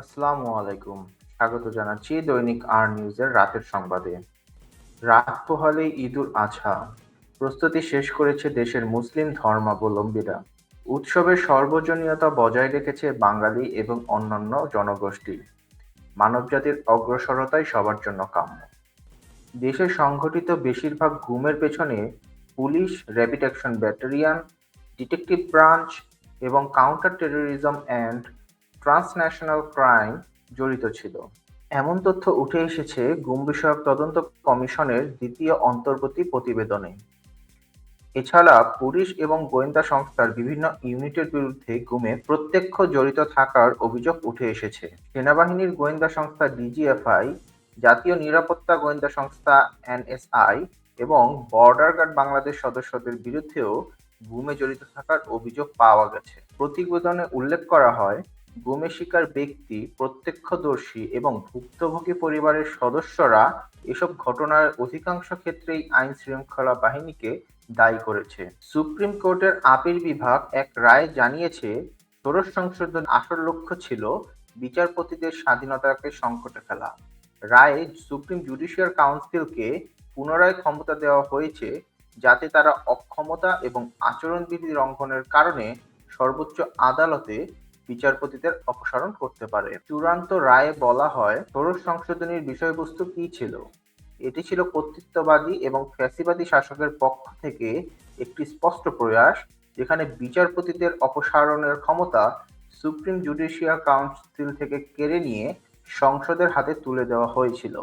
আসসালামু আলাইকুম। স্বাগত জানাচ্ছি দৈনিক আর নিউজের রাতের সংবাদে। রাত পোহালেই ঈদুল আজহা। প্রস্তুতি শেষ করেছে দেশের মুসলিম ধর্মাবলম্বীরা। উৎসবের সর্বজনীয়তা বজায় রেখেছে বাঙালি এবং অন্যান্য জনগোষ্ঠী। মানবজাতির অগ্রসরতাই সবার জন্য কাম্য। দেশে সংঘটিত বেশিরভাগ ঘুমের পেছনে police, rapid action battalion, detective branch এবং counter terrorism and transnational crime জড়িত ছিল। এমন তথ্য উঠে এসেছে গুম বিষয়ক তদন্ত কমিশনের দ্বিতীয় অন্তর্বর্তী প্রতিবেদনে। এছাড়া পুলিশ এবং গোয়েন্দা সংস্থার বিভিন্ন ইউনিটের বিরুদ্ধে গুমে প্রত্যক্ষ জড়িত থাকার অভিযোগ উঠে এসেছে। সেনাবাহিনীর গোয়েন্দা সংস্থা ডিজিএফআই, জাতীয় নিরাপত্তা গোয়েন্দা সংস্থা এনএসআই এবং বর্ডার গার্ড বাংলাদেশ সদস্যদের বিরুদ্ধেও গুমে জড়িত থাকার অভিযোগ পাওয়া গেছে। প্রতিবেদনে উল্লেখ করা হয় গুমে শিকার ব্যক্তি, প্রত্যক্ষদর্শী এবং ভুক্তভোগী পরিবারের সদস্যরা এসব ঘটনার অধিকাংশ ক্ষেত্রেই আইন শৃঙ্খলা বাহিনীকে দায়ী করেছে। সুপ্রিম কোর্টের আপিল বিভাগ এক রায় জানিয়েছে, ষোড়শ সংশোধন আসল লক্ষ্য ছিল বিচারপতিদের স্বাধীনতাকে সংকটে ফেলা। রায়ে সুপ্রিম জুডিশিয়াল কাউন্সিলকে পুনরায় ক্ষমতা দেওয়া হয়েছে যাতে তারা অক্ষমতা এবং আচরণবিধি লঙ্ঘনের কারণে সর্বোচ্চ আদালতে বিচারপতিদের অপসারণ করতে পারে। চূড়ান্ত রায়ে বলা হয় ষোড়শ সংশোধনীর বিষয়বস্তু কি ছিল? এটি ছিল কর্তৃত্ববাদী এবং ফ্যাসিবাদী শাসকের পক্ষ থেকে একটি স্পষ্ট প্রয়াস, যেখানে বিচারপতিদের অপসারণের ক্ষমতা সুপ্রিম জুডিশিয়াল কাউন্সিল থেকে কেড়ে নিয়ে সংসদের হাতে তুলে দেওয়া হয়েছিল।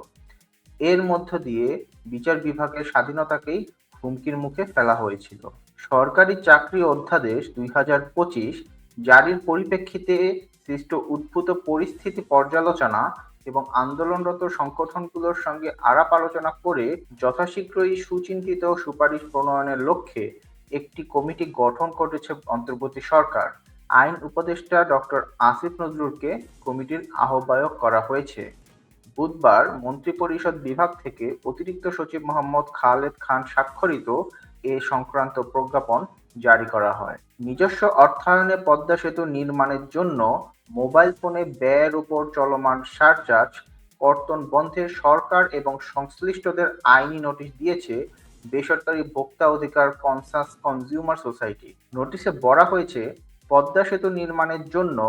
এর মধ্য দিয়ে বিচার বিভাগের স্বাধীনতাকেই হুমকির মুখে ফেলা হয়েছিল। সরকারি চাকরি অধ্যাদেশ দুই হাজার পঁচিশ জারির পরিপ্রেক্ষিতে সৃষ্ট উদ্ভূত পরিস্থিতি পর্যালোচনা এবং আন্দোলনরত সংগঠনগুলোর সঙ্গে আলাপ আলোচনা করে যথাশীঘ্রই সুচিন্তিত সুপারিশ প্রণয়নের লক্ষ্যে একটি কমিটি গঠন করেছে অন্তর্বর্তী সরকার। আইন উপদেষ্টা ডক্টর আসিফ নজরুলকে কমিটির আহ্বায়ক করা হয়েছে। বুধবার মন্ত্রিপরিষদ বিভাগ থেকে অতিরিক্ত সচিব মোহাম্মদ খালেদ খান স্বাক্ষরিত এ সংক্রান্ত প্রজ্ঞাপন জারি করা হয়। নিজস্ব অর্থায়নে পদ্মা সেতু নির্মাণের জন্য মোবাইল ফোনে ব্যয়ের উপর চলমান সারচার্জ, কর্তন বন্ধে সরকার এবং সংশ্লিষ্টদের আইনি নোটিশ দিয়েছে বেসরকারি ভোক্তা অধিকার কনসাস কনজিউমার সোসাইটি। নোটিশে বলা হয়েছে, পদ্মা সেতু নির্মাণের জন্য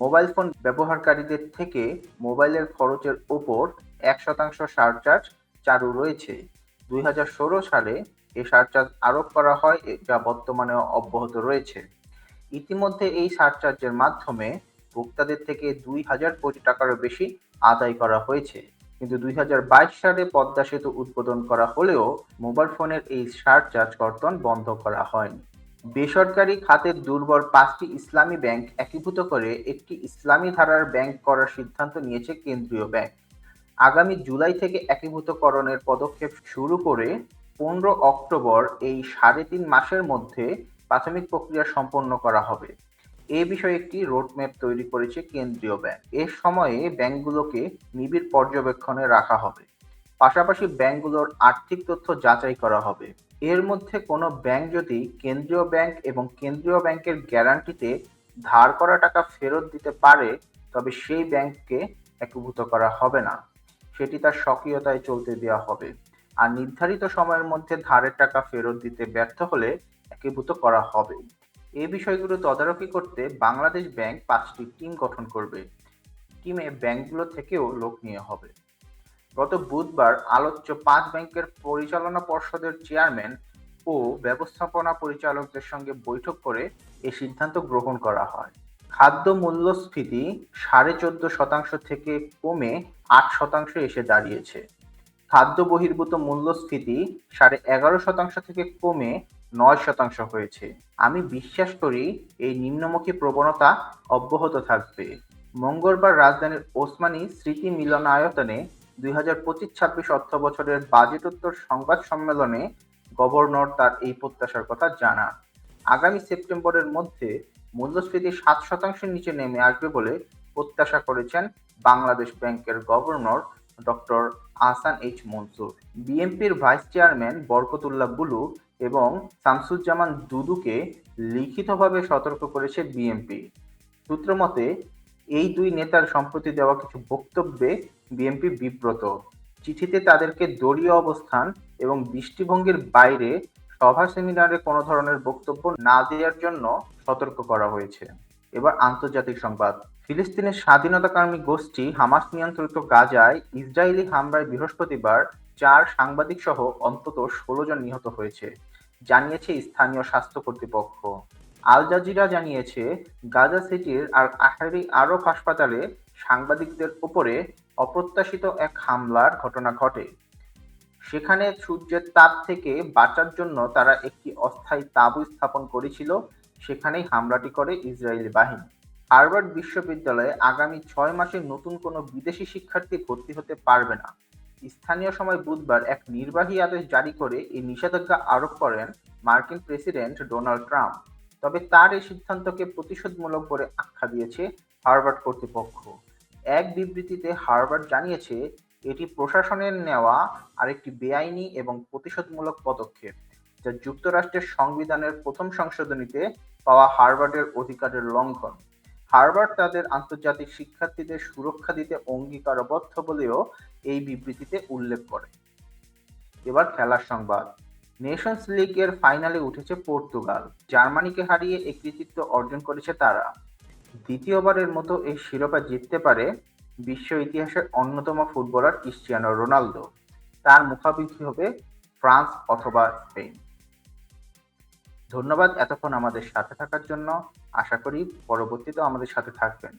মোবাইল ফোন ব্যবহারকারীদের থেকে মোবাইলের খরচের ওপর এক শতাংশ সারচার্জ চালু রয়েছে। দুই হাজার ষোলো সালে এ সারচার্জ আরোপ করা হয়, যা বর্তমানে অব্যাহত রয়েছে। ইতিমধ্যে এই সারচার্জের মাধ্যমে ভোক্তাদের থেকে দুই হাজার কোটি টাকারও বেশি আদায় করা হয়েছে। কিন্তু দুই হাজার বাইশ সালে পদ্মা সেতু উদ্বোধন করা হলেও মোবাইল ফোনের এই সারচার্জ কর্তন বন্ধ করা হয়নি। বেসরকারি খাতের দুর্বল পাঁচটি ইসলামী ব্যাংক একীভূত করে একটি ইসলামী ধারার ব্যাংক করার সিদ্ধান্ত নিয়েছে কেন্দ্রীয় ব্যাংক। আগামী জুলাই থেকে একীভূতকরণের পদক্ষেপ শুরু করে পনেরো অক্টোবর এই সাড়ে তিন মাসের মধ্যে প্রাথমিক প্রক্রিয়া সম্পন্ন করা হবে। এ বিষয়ে একটি রোডম্যাপ তৈরি করেছে কেন্দ্রীয় ব্যাংক। এ সময়ে ব্যাংকগুলোকে নিবিড় পর্যবেক্ষণে রাখা হবে। পাশাপাশি ব্যাংকগুলোর আর্থিক তথ্য যাচাই করা হবে। এর মধ্যে কোনো ব্যাংক যদি কেন্দ্রীয় ব্যাংক এবং কেন্দ্রীয় ব্যাংকের গ্যারান্টিতে ধার করা টাকা ফেরত দিতে পারে, তবে সেই ব্যাংককে একীভূত করা হবে না। সেটি তার স্বকীয়তায় চলতে দেওয়া হবে। আর নির্ধারিত সময়ের মধ্যে ধারের টাকা ফেরত দিতে ব্যর্থ হলে একীভূত করা হবে। এই বিষয়গুলো তদারকি করতে বাংলাদেশ ব্যাংক পাঁচটি টিম গঠন করবে। টিমে ব্যাংকগুলো থেকেও লোক নিয়ে হবে। গত বুধবার আলোচ্য পাঁচ ব্যাংকের পরিচালনা পর্ষদের চেয়ারম্যান ও ব্যবস্থাপনা পরিচালকদের সঙ্গে বৈঠক করে এ সিদ্ধান্ত গ্রহণ করা হয়। খাদ্য মূল্যস্ফীতি সাড়ে চোদ্দ শতাংশ থেকে কমে আট শতাংশে এসে দাঁড়িয়েছে। খাদ্য বহির্ভূত মূল্যস্ফীতি সাড়ে এগারো শতাংশ থেকে কমে নয় শতাংশ হয়েছে। আমি বিশ্বাস করি এই নিম্নমুখী প্রবণতা অব্যাহত থাকবে। মঙ্গলবার রাজধানীর ওসমানী স্মৃতি মিলনায়তনে দুই হাজার পঁচিশ ছাব্বিশ অর্থ বছরের বাজেটোত্তর সংবাদ সম্মেলনে গভর্নর তার এই প্রত্যাশার কথা জানান। আগামী সেপ্টেম্বরের মধ্যে মূল্যস্ফীতি সাত শতাংশের নিচে নেমে আসবে বলে প্রত্যাশা করেছেন বাংলাদেশ ব্যাংকের governor doctor Ahsan H Mansur, বিএনপির ভাইস চেয়ারম্যান বরকতুল্লাহ বুলু এবং শামসুজ্জামান দুদুকে লিখিতভাবে সতর্ক করেছে বিএনপি। সূত্রমতে এই দুই নেতার সম্প্রতি দেওয়া কিছু বক্তব্যে বিএনপি বিব্রত। চিঠিতে তাদেরকে দলীয় অবস্থান এবং দৃষ্টিভঙ্গির বাইরে সভা সেমিনারে কোনো ধরনের বক্তব্য না দেওয়ার জন্য সতর্ক করা হয়েছে। এবার আন্তর্জাতিক সংবাদ। ফিলিস্তিনের স্বাধীনতাকামী গোষ্ঠী হামাস নিয়ন্ত্রিত গাজায় ইসরায়েলি হামলায় বৃহস্পতিবার চার সাংবাদিক সহ অন্তত ষোলো জন নিহত হয়েছে, জানিয়েছে স্থানীয় স্বাস্থ্য কর্তৃপক্ষ। আল জাজিরা জানিয়েছে, গাজা সিটির আর আহারি আরব হাসপাতালে সাংবাদিকদের উপরে অপ্রত্যাশিত এক হামলার ঘটনা ঘটে। সেখানে সূর্যের তাপ থেকে বাঁচার জন্য তারা একটি অস্থায়ী তাঁবু স্থাপন করেছিল সেখানেই হামলাটি করে ইসরায়েলি বাহিনী। হার্ভার্ড বিশ্ববিদ্যালয়ে আগামী ছয় মাসে নতুন কোনো বিদেশি শিক্ষার্থী ভর্তি হতে পারবে না। স্থানীয় সময় বুধবার এক নির্বাহী আদেশ জারি করে এই নিষেধাজ্ঞা আরোপ করেন মার্কিন প্রেসিডেন্ট ডোনাল্ড ট্রাম্প। তবে তার এই সিদ্ধান্তকে প্রতিশোধমূলক বলে আখ্যা দিয়েছে হার্ভার্ড কর্তৃপক্ষ। এক বিবৃতিতে হার্ভার্ড জানিয়েছে, এটি প্রশাসনের নেওয়া আরেকটি বেআইনি এবং প্রতিশোধমূলক পদক্ষেপ। যা যুক্তরাষ্ট্রের সংবিধানের প্রথম সংশোধনীতে পাওয়া হার্ভার্ডের অধিকারের লঙ্ঘন। হার্ভার্ড তাদের আন্তর্জাতিক শিক্ষার্থীদের সুরক্ষা দিতে অঙ্গীকারবদ্ধ বলেও এই বিবৃতিতে উল্লেখ করে। এবার খেলার সংবাদ। নেশনস লিগের ফাইনালে উঠেছে পর্তুগাল। জার্মানিকে হারিয়ে এই কৃতিত্ব অর্জন করেছে তারা। দ্বিতীয়বারের মতো এই শিরোপা জিততে পারে বিশ্ব ইতিহাসের অন্যতম ফুটবলার ক্রিশ্চিয়ানো রোনালদো। তার মুখামুখি হবে ফ্রান্স অথবা স্পেন। ধন্যবাদ এতক্ষণ আমাদের সাথে থাকার জন্য। আশা করি পরবর্তীতেও আমাদের সাথে থাকবেন।